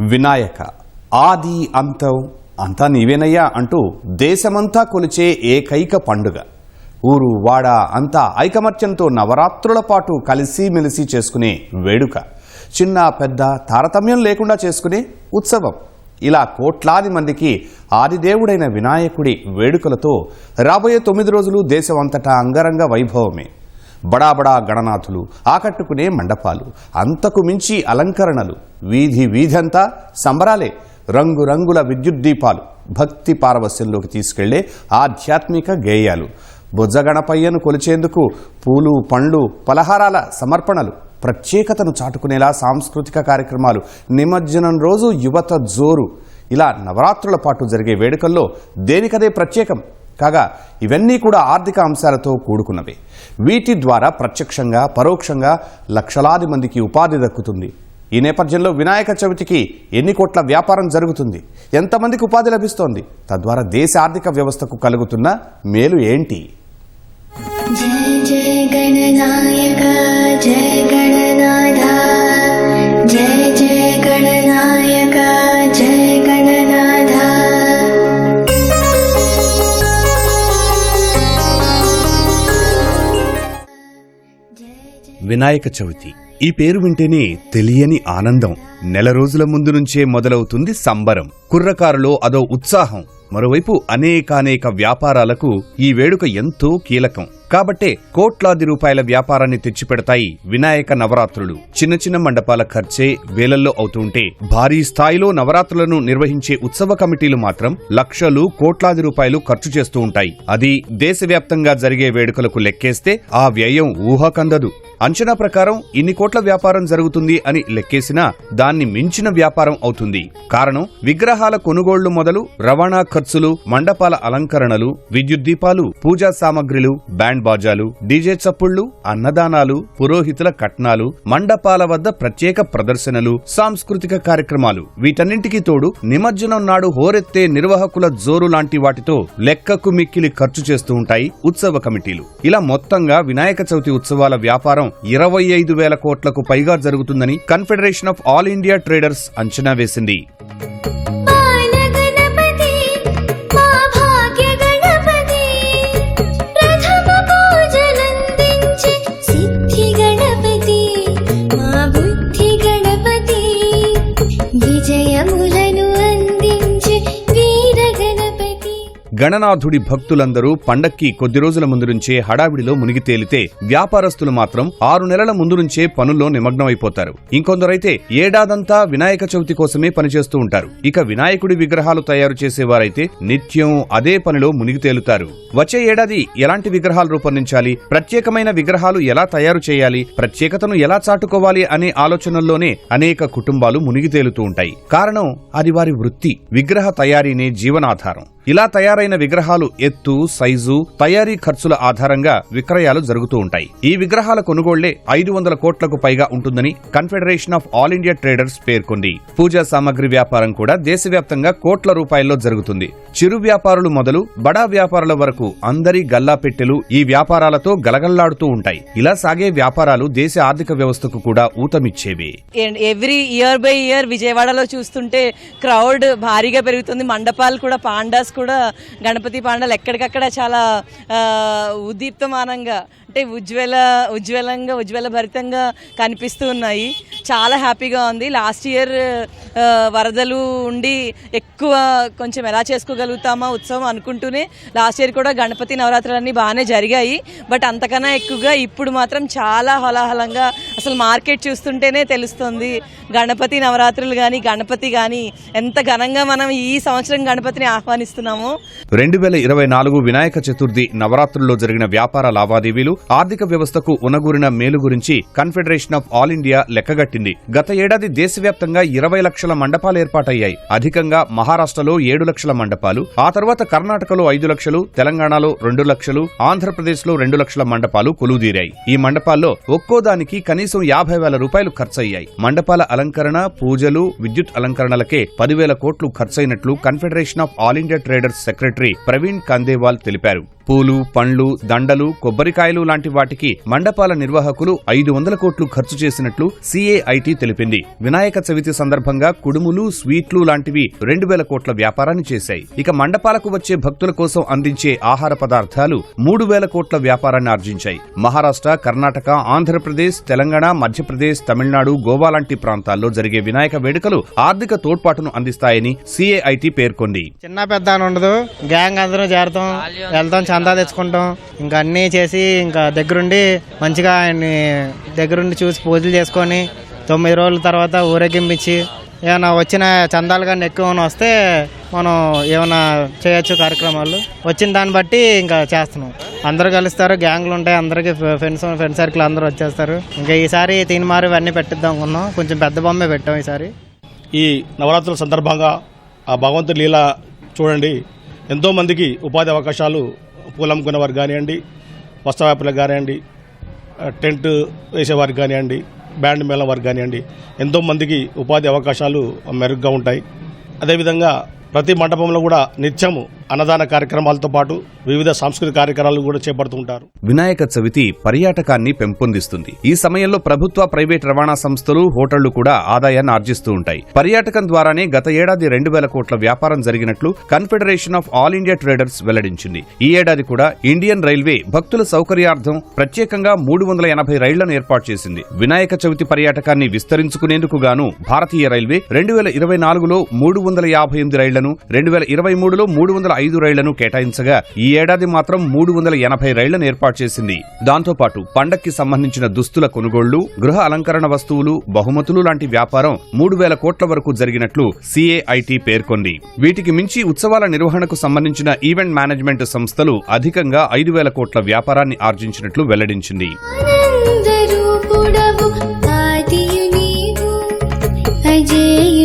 వినాయక. ఆది అంతం అంతా నీవేనయ్యా అంటూ దేశమంతా కొలిచే ఏకైక పండుగ. ఊరు వాడ అంతా ఐకమత్యంతో నవరాత్రుల పాటు కలిసిమెలిసి చేసుకునే వేడుక. చిన్న పెద్ద తారతమ్యం లేకుండా చేసుకునే ఉత్సవం. ఇలా కోట్లాది మందికి ఆదిదేవుడైన వినాయకుడి వేడుకలతో రాబోయే తొమ్మిది రోజులు దేశమంతటా అంగరంగ వైభవమే. బడాబడా గణనాథులు ఆకట్టుకునే మండపాలు అంతకు మించి అలంకరణలు వీధి వీధంతా సంబరాలే రంగురంగుల విద్యుత్ దీపాలు భక్తి పారవస్యంలోకి తీసుకెళ్ళే ఆధ్యాత్మిక గేయాలు. బుజ్జగణపయ్యను కొలిచేందుకు పూలు పండ్లు పలహారాల సమర్పణలు ప్రత్యేకతను చాటుకునేలా సాంస్కృతిక కార్యక్రమాలు నిమజ్జనం రోజు యువత జోరు. ఇలా నవరాత్రుల పాటు జరిగే వేడుకల్లో దేనికదే ప్రత్యేకం? కాగా ఇవన్నీ కూడా ఆర్థిక అంశాలతో కూడుకున్నవి. వీటి ద్వారా ప్రత్యక్షంగా పరోక్షంగా లక్షలాది మందికి ఉపాధి దక్కుతుంది. ఈ నేపథ్యంలో వినాయక చవితికి ఎన్ని కోట్ల వ్యాపారం జరుగుతుంది? ఎంతమందికి ఉపాధి లభిస్తోంది? తద్వారా దేశ ఆర్థిక వ్యవస్థకు కలుగుతున్న మేలు ఏంటి? జయ గణనాయక జయ గణనాథ జయ వినాయక చవితి. ఈ పేరు వింటేనే తెలియని ఆనందం. నెల రోజుల ముందు నుంచే మొదలవుతుంది సంబరం. కుర్రకారులో అదో ఉత్సాహం. మరోవైపు అనేకానేక వ్యాపారాలకు ఈ వేడుక ఎంతో కీలకం. కాబట్టే కోట్లాది రూపాయల వ్యాపారాన్ని తెచ్చిపెడతాయి వినాయక నవరాత్రులు. చిన్న చిన్న మండపాల ఖర్చే వేలల్లో అవుతుంటే భారీ స్థాయిలో నవరాత్రులను నిర్వహించే ఉత్సవ కమిటీలు మాత్రం లక్షలు కోట్లాది రూపాయలు ఖర్చు చేస్తూ ఉంటాయి. అది దేశవ్యాప్తంగా జరిగే వేడుకలకు లెక్కేస్తే ఆ వ్యయం ఊహకందదు. అంచనా ప్రకారం ఇన్ని కోట్ల వ్యాపారం జరుగుతుంది అని లెక్కేసినా దాన్ని మించిన వ్యాపారం అవుతుంది. కారణం విగ్రహాల కొనుగోళ్ళు మొదలు రవాణా ఖర్చులు మండపాల అలంకరణలు విద్యుత్ దీపాలు పూజా సామగ్రిలు బ్యాండ్ బాజాలు డీజే చప్పుళ్ళు అన్నదానాలు పురోహితుల కట్నాలు మండపాల వద్ద ప్రత్యేక ప్రదర్శనలు సాంస్కృతిక కార్యక్రమాలు. వీటన్నింటికీ తోడు నిమజ్జనం నాడు హోరెత్తే నిర్వాహకుల జోరు లాంటి వాటితో లెక్కకు మిక్కిలి ఖర్చు చేస్తూ ఉంటాయి ఉత్సవ కమిటీలు. ఇలా మొత్తంగా వినాయక చవితి ఉత్సవాల వ్యాపారం ఇరవై ఐదు వేల కోట్లకు పైగా జరుగుతుందని confederation of all India traders అంచనా వేసింది. గణనాథుడి భక్తులందరూ పండక్కి కొద్ది రోజుల ముందు నుంచే హడావిడిలో మునిగి తేలితే వ్యాపారస్తులు మాత్రం ఆరు నెలల ముందు నుంచే పనుల్లో నిమగ్నమైపోతారు. ఇంకొందరైతే ఏడాదంతా వినాయక చవితి కోసమే పనిచేస్తూ ఉంటారు. ఇక వినాయకుడి విగ్రహాలు తయారు చేసేవారైతే నిత్యం అదే పనిలో మునిగి తేలుతారు. వచ్చే ఏడాది ఎలాంటి విగ్రహాలు రూపొందించాలి? ప్రత్యేకమైన విగ్రహాలు ఎలా తయారు చేయాలి? ప్రత్యేకతను ఎలా చాటుకోవాలి అనే ఆలోచనల్లోనే అనేక కుటుంబాలు మునిగి తేలుతూ ఉంటాయి. కారణం అది వారి వృత్తి. విగ్రహ తయారీనే జీవనాధారం. ఇలా తయారైన విగ్రహాలు ఎత్తు సైజు తయారీ ఖర్చుల ఆధారంగా విక్రయాలు జరుగుతూ ఉంటాయి. ఈ విగ్రహాల కొనుగోళ్ళే ఐదు వందల కోట్లకు పైగా ఉంటుందని confederation of all India traders పేర్కొంది. పూజా సామగ్రి వ్యాపారం కూడా దేశవ్యాప్తంగా కోట్ల రూపాయల్లో జరుగుతుంది. చిరు వ్యాపారులు మొదలు బడా వ్యాపారుల వరకు అందరి గల్లా పెట్టెలు ఈ వ్యాపారాలతో గలగల్లాడుతూ ఉంటాయి. ఇలా సాగే వ్యాపారాలు దేశ ఆర్థిక వ్యవస్థకు కూడా ఊతమిచ్చేవి. ఎవ్రీ ఇయర్ బై ఇయర్ విజయవాడలో చూస్తుంటే క్రౌడ్ భారీగా పెరుగుతుంది. మండపాలు కూడా పాండాస్ కూడా గణపతి పాండాలు ఎక్కడికక్కడ చాలా ఉదీప్తమానంగా ఉద్దీప్తమానంగా అంటే ఉజ్వల ఉజ్వలంగా ఉజ్వల భరితంగా కనిపిస్తూ ఉన్నాయి. చాలా హ్యాపీగా ఉంది. లాస్ట్ ఇయర్ వరదలు ఉండి ఎక్కువ కొంచెం ఎలా చేసుకోగలుగుతామా ఉత్సవం అనుకుంటూనే లాస్ట్ ఇయర్ కూడా గణపతి నవరాత్రులన్నీ బాగానే జరిగాయి. బట్ అంతకన్నా ఎక్కువగా ఇప్పుడు మాత్రం చాలా హలాహలంగా అసలు మార్కెట్ చూస్తుంటేనే తెలుస్తుంది. గణపతి నవరాత్రులు కానీ గణపతి కానీ ఎంత ఘనంగా మనం ఈ సంవత్సరం గణపతిని ఆహ్వానిస్తున్నాము. రెండు వేల ఇరవై నాలుగు వినాయక చతుర్థి నవరాత్రుల్లో జరిగిన వ్యాపార లావాదేవీలు ఆర్థిక వ్యవస్థకు ఉనగూరిన మేలు గురించి కన్ఫెడరేషన్ ఆఫ్ ఆల్ ఇండియా లెక్కగట్టింది. గత ఏడాది దేశవ్యాప్తంగా ఇరవై లక్షల మండపాలు ఏర్పాటయ్యాయి. అధికంగా మహారాష్ట్రలో ఏడు లక్షల మండపాలు ఆ తర్వాత కర్ణాటకలో ఐదు లక్షలు తెలంగాణలో రెండు లక్షలు ఆంధ్రప్రదేశ్లో రెండు లక్షల మండపాలు కొలువుదీరాయి. ఈ మండపాల్లో ఒక్కో దానికి కనీసం యాభై వేల రూపాయలు ఖర్చయ్యాయి. మండపాల అలంకరణ పూజలు విద్యుత్ అలంకరణలకే పదివేల కోట్లు ఖర్చయినట్లు confederation of all India traders secretary Praveen Khandelwal తెలిపారు. పూలు పండ్లు దండలు కొబ్బరికాయలు లాంటి వాటికి మండపాల నిర్వాహకులు ఐదు వందల కోట్లు ఖర్చు చేసినట్లు సిఏఐటి తెలిపింది. వినాయక చవితి సందర్భంగా కుడుములు స్వీట్లు లాంటివి రెండు వేల కోట్ల వ్యాపారాన్ని చేశాయి. ఇక మండపాలకు వచ్చే భక్తుల కోసం అందించే ఆహార పదార్థాలు మూడు వేల కోట్ల వ్యాపారాన్ని ఆర్జించాయి. మహారాష్ట్ర కర్ణాటక ఆంధ్రప్రదేశ్ తెలంగాణ మధ్యప్రదేశ్ తమిళనాడు గోవా లాంటి ప్రాంతాల్లో జరిగే వినాయక వేడుకలు ఆర్థిక తోడ్పాటును అందిస్తాయని సిఏఐటి పేర్కొంది. చిన్న పెద్ద ఉండదు. గ్యాంగ్ అందరం చేరతాం వెళ్తాం చందా తెచ్చుకుంటాం. ఇంకా అన్నీ చేసి ఇంకా దగ్గరుండి మంచిగా ఆయన్ని దగ్గరుండి చూసి పూజలు చేసుకొని తొమ్మిది రోజుల తర్వాత ఊరేగింపించి ఏమైనా వచ్చిన చందాలు కానీ ఎక్కువ వస్తే మనం ఏమైనా చేయొచ్చు కార్యక్రమాలు. వచ్చిన దాన్ని బట్టి ఇంకా చేస్తున్నాం. అందరూ కలుస్తారు గ్యాంగ్లు ఉంటాయి అందరికీ ఫ్రెండ్స్ ఫ్రెండ్ సర్కిల్ అందరూ వచ్చేస్తారు. ఇంకా ఈసారి తీన్మారు ఇవన్నీ పెట్టిద్దాం అనుకున్నాం. కొంచెం పెద్ద బొమ్మే పెట్టాం ఈసారి. ఈ నవరాత్రుల సందర్భంగా ఆ భగవంతుడి లీల చూడండి. ఎంతోమందికి ఉపాధి అవకాశాలు పూలమ్ముకునే వారికి కానివ్వండి వస్త్ర వ్యాపారులకు కానివ్వండి టెంట్ వేసేవారికి కానివ్వండి బ్యాండ్ మేళం వారికి కానివ్వండి ఎంతోమందికి ఉపాధి అవకాశాలు మెరుగ్గా ఉంటాయి. అదేవిధంగా ప్రతి మండపంలో కూడా నిత్యము అన్నదాన కార్యక్రమాలతో పాటు వివిధ సాంస్కృతిక కార్యక్రమాలు కూడా చేపడుతూ ఉంటారు వినాయక చవితి పర్యాటకాన్ని పెంపొందిస్తుంది. ఈ సమయంలో ప్రభుత్వ ప్రైవేట్ రవాణా సంస్థలు హోటళ్ళు కూడా ఆదాయాన్ని ఆర్జిస్తూ ఉంటాయి. పర్యాటకం ద్వారానే గత ఏడాది రెండు వేల కోట్ల వ్యాపారం జరిగినట్లు confederation of all India traders వెల్లడించింది. ఈ ఏడాది కూడా ఇండియన్ రైల్వే భక్తుల సౌకర్యార్థం ప్రత్యేకంగా మూడు వందల ఎనభై రైళ్ళను ఏర్పాటు చేసింది. వినాయక చవితి పర్యాటకాన్ని విస్తరించుకునేందుకు గాను భారతీయ రైల్వే రెండు వేల ఇరవై నాలుగులో మూడు వందల యాభై ఎనిమిది రైళ్ళను రెండు వేల ఇరవై మూడులో మూడు వందల ఐదు రైళ్ళను కేటాయించగా ఈ ఏడాది మాత్రం మూడు వందల ఎనభై రైళ్ళను ఏర్పాటు చేసింది. దాంతోపాటు పండక్కి సంబంధించిన దుస్తుల కొనుగోళ్ళు గృహ అలంకరణ వస్తువులు బహుమతులు లాంటి వ్యాపారం మూడు వేల కోట్ల వరకు జరిగినట్లు సిఏఐటి పేర్కొంది. వీటికి మించి ఉత్సవాల నిర్వహణకు సంబంధించిన ఈవెంట్ మేనేజ్మెంట్ సంస్థలు అధికంగా ఐదు వేల కోట్ల వ్యాపారాన్ని ఆర్జించినట్లు వెల్లడించింది. అజయ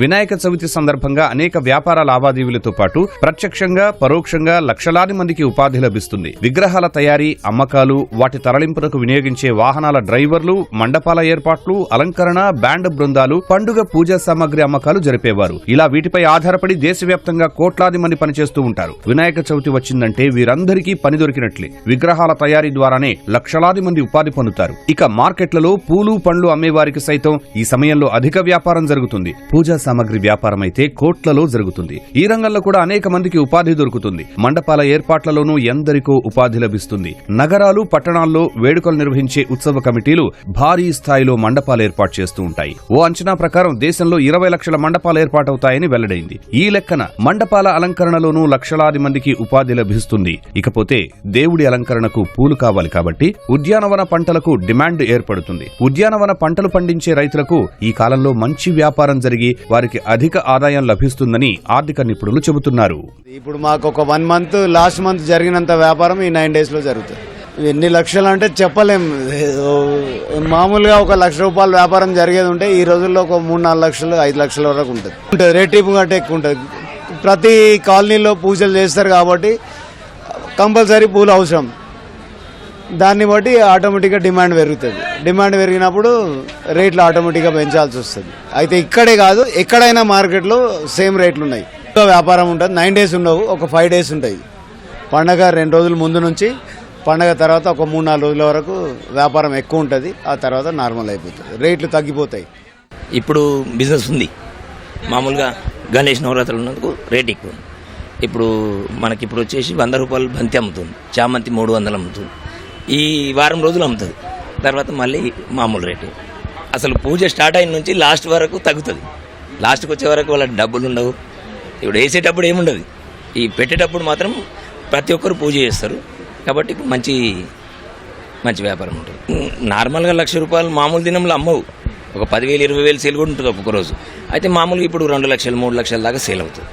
వినాయక చవితి సందర్భంగా అనేక వ్యాపార లావాదేవీలతో పాటు ప్రత్యక్షంగా పరోక్షంగా లక్షలాది మందికి ఉపాధి లభిస్తుంది. విగ్రహాల తయారీ అమ్మకాలు వాటి తరలింపునకు వినియోగించే వాహనాల డ్రైవర్లు మండపాల ఏర్పాట్లు అలంకరణ బ్యాండ్ బృందాలు పండుగ పూజా సామాగ్రి అమ్మకాలు జరిపేవారు. ఇలా వీటిపై ఆధారపడి దేశవ్యాప్తంగా కోట్లాది మంది పనిచేస్తూ ఉంటారు. వినాయక చవితి వచ్చిందంటే వీరందరికీ పని దొరికినట్లే. విగ్రహాల తయారీ ద్వారానే లక్షలాది మంది ఉపాధి పొందుతారు. ఇక మార్కెట్లలో పూలు పండ్లు అమ్మేవారికి సైతం ఈ సమయంలో అధిక వ్యాపారం జరుగుతుంది. పూజా సామాగ్రి వ్యాపారం అయితే కోట్లలో జరుగుతుంది. ఈ రంగంలో కూడా అనేక మందికి ఉపాధి దొరుకుతుంది. మండపాల ఏర్పాట్లలోనూ ఎందరికో ఉపాధి లభిస్తుంది. నగరాలు పట్టణాల్లో వేడుకలు నిర్వహించే ఉత్సవ కమిటీలు భారీ స్థాయిలో మండపాలు ఏర్పాటు చేస్తూ ఉంటాయి. ఓ అంచనా ప్రకారం దేశంలో ఇరవై లక్షల మండపాలు ఏర్పాటవుతాయని వెల్లడైంది. ఈ లెక్కన మండపాల అలంకరణలోనూ లక్షలాది మందికి ఉపాధి లభిస్తుంది. ఇకపోతే దేవుడి అలంకరణకు పూలు కావాలి కాబట్టి ఉద్యానవన పంటలకు డిమాండ్ ఏర్పడుతుంది. ఉద్యానవన పంటలు పండించే రైతులకు ఈ కాలంలో మంచి వ్యాపారం జరిగి వారికి అధిక ఆదాయం లభిస్తుందని ఆర్థిక నిపుణులు చెబుతున్నారు. ఇప్పుడు మాకు ఒక వన్ మంత్ లాస్ట్ మంత్ జరిగినంత వ్యాపారం ఈ నైన్ డేస్లో జరుగుతుంది. ఎన్ని లక్షలు అంటే చెప్పలేం మామూలుగా ఒక లక్ష రూపాయల వ్యాపారం జరిగేది ఉంటే ఈ రోజుల్లో ఒక మూడు నాలుగు లక్షలు ఐదు లక్షల వరకు ఉంటుంది. ఉంటుంది. రేటింపు కంటే ఎక్కువ ఉంటుంది. ప్రతి కాలనీలో పూజలు చేస్తారు కాబట్టి కంపల్సరీ పూలు అవసరం. దాన్ని బట్టి ఆటోమేటిక్గా డిమాండ్ పెరుగుతుంది. డిమాండ్ పెరిగినప్పుడు రేట్లు ఆటోమేటిక్గా పెంచాల్సి వస్తుంది. అయితే ఇక్కడే కాదు ఎక్కడైనా మార్కెట్లో సేమ్ రేట్లు ఉన్నాయి. వ్యాపారం ఉంటుంది. నైన్ డేస్ ఉండవు ఒక ఫైవ్ డేస్ ఉంటాయి. పండగ రెండు రోజుల ముందు నుంచి పండగ తర్వాత ఒక మూడు నాలుగు రోజుల వరకు వ్యాపారం ఎక్కువ ఉంటుంది. ఆ తర్వాత నార్మల్ అయిపోతుంది. రేట్లు తగ్గిపోతాయి. ఇప్పుడు బిజినెస్ ఉంది. మామూలుగా గణేష్ నవరాత్రులు ఉన్నందుకు రేట్ ఎక్కువ ఉంది. ఇప్పుడు మనకి ఇప్పుడు వచ్చేసి వంద రూపాయలు బంతి అమ్ముతుంది. చామంతి మూడు వందలు అమ్ముతుంది. ఈ వారం రోజులు అమ్ముతుంది. తర్వాత మళ్ళీ మామూలు రేటు. అసలు పూజ స్టార్ట్ అయిన నుంచి లాస్ట్ వరకు తగ్గుతుంది. లాస్ట్కి వచ్చే వరకు వాళ్ళకి డబ్బులు ఉండవు. ఇప్పుడు వేసేటప్పుడు ఏముండదు. ఈ పెట్టేటప్పుడు మాత్రం ప్రతి ఒక్కరు పూజ చేస్తారు. కాబట్టి మంచి మంచి వ్యాపారం ఉంటుంది. నార్మల్గా లక్ష రూపాయలు మామూలు దినంలో అమ్మవు. ఒక పదివేలు ఇరవై వేలు సేల్ కూడా ఉంటుంది ఒక్కొక్క రోజు. అయితే మామూలుగా ఇప్పుడు రెండు లక్షలు మూడు లక్షల దాకా సేల్ అవుతుంది.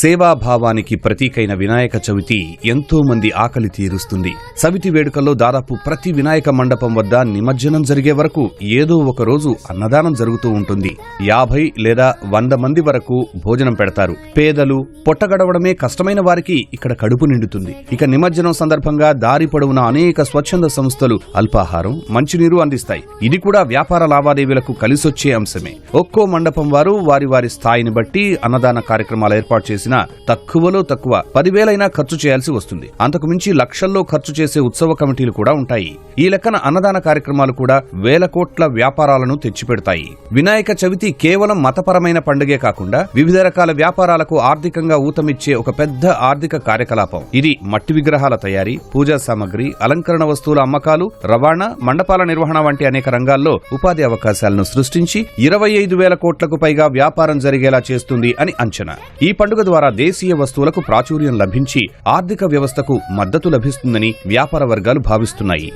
సేవాభావానికి ప్రతీకైన వినాయక చవితి ఎంతో మంది ఆకలి తీరుస్తుంది. సవితి వేడుకల్లో దాదాపు ప్రతి వినాయక మండపం వద్ద నిమజ్జనం జరిగే వరకు ఏదో ఒక రోజు అన్నదానం జరుగుతూ ఉంటుంది. యాభై లేదా వంద మంది వరకు భోజనం పెడతారు. పేదలు పొట్టగడవడమే కష్టమైన వారికి ఇక్కడ కడుపు నిండుతుంది. ఇక నిమజ్జనం సందర్భంగా దారి పొడవున అనేక స్వచ్ఛంద సంస్థలు అల్పాహారం మంచినీరు అందిస్తాయి. ఇది కూడా వ్యాపార లావాదేవీలకు కలిసొచ్చే అంశమే. ఒక్కో మండపం వారు వారి వారి స్థాయిని బట్టి అన్నదాన కార్యక్రమాలు ఏర్పాటు చేసి చేసినా తక్కువలో తక్కువ పదివేలైనా ఖర్చు చేయాల్సి వస్తుంది. అంతకు మించి లక్షల్లో ఖర్చు చేసే ఉత్సవ కమిటీలు కూడా ఉంటాయి. ఈ లెక్కన అన్నదాన కార్యక్రమాలు కూడా వేల కోట్ల వ్యాపారాలను తెచ్చిపెడతాయి. వినాయక చవితి కేవలం మతపరమైన పండుగే కాకుండా వివిధ రకాల వ్యాపారాలకు ఆర్థికంగా ఊతమిచ్చే ఒక పెద్ద ఆర్థిక కార్యకలాపం. ఇది మట్టి విగ్రహాల తయారీ పూజా సామగ్రి అలంకరణ వస్తువుల అమ్మకాలు రవాణా మండపాల నిర్వహణ వంటి అనేక రంగాల్లో ఉపాధి అవకాశాలను సృష్టించి ఇరవై ఐదు వేల కోట్లకు పైగా వ్యాపారం జరిగేలా చేస్తుంది అని అంచనా. ఈ పండుగ ద్వారా దేశీయ వస్తువులకు ప్రాచుర్యం లభించి ఆర్థిక వ్యవస్థకు మద్దతు లభిస్తుందని వ్యాపార వర్గాలు భావిస్తున్నాయి.